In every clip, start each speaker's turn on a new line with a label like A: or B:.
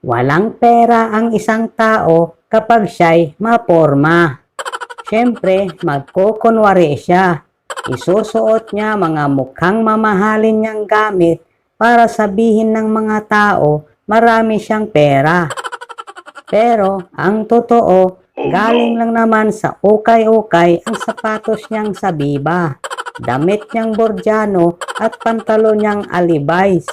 A: Walang pera ang isang tao kapag siya'y maporma. Siyempre, magkukunwari siya. Isusuot niya mga mukhang mamahalin niyang gamit para sabihin ng mga tao marami siyang pera. Pero ang totoo, galing lang naman sa ukay-ukay ang sapatos niyang sa biba, damit niyang bordiano at pantalon niyang alibais.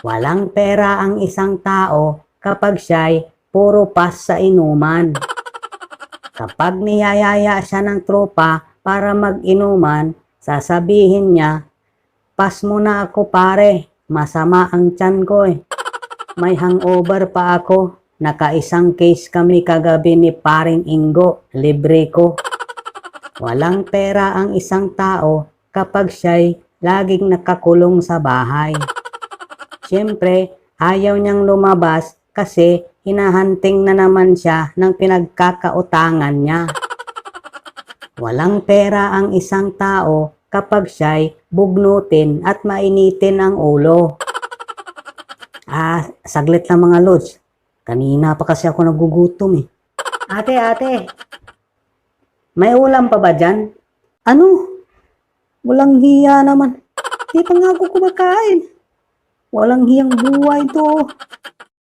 A: Walang pera ang isang tao kapag siya'y puro pas sa inuman. Kapag niyayaya siya ng tropa para mag-inuman, sasabihin niya, Pas mo na ako pare, masama ang tiyan ko eh. May hangover pa ako, nakaisang case kami kagabi ni paring Ingo, libre ko. Walang pera ang isang tao kapag siya'y laging nakakulong sa bahay. Siyempre, ayaw niyang lumabas kasi hinahanting na naman siya ng pinagkakautangan niya. Walang pera ang isang tao kapag siya'y bugnutin at mainitin ang ulo. Ah, saglit lang mga lods. Kanina pa kasi ako nagugutom eh. Ate, ate. May ulam pa ba dyan? Ano? Walang hiya naman. Di pa nga ako kumakain. Walang hiyang buhay to.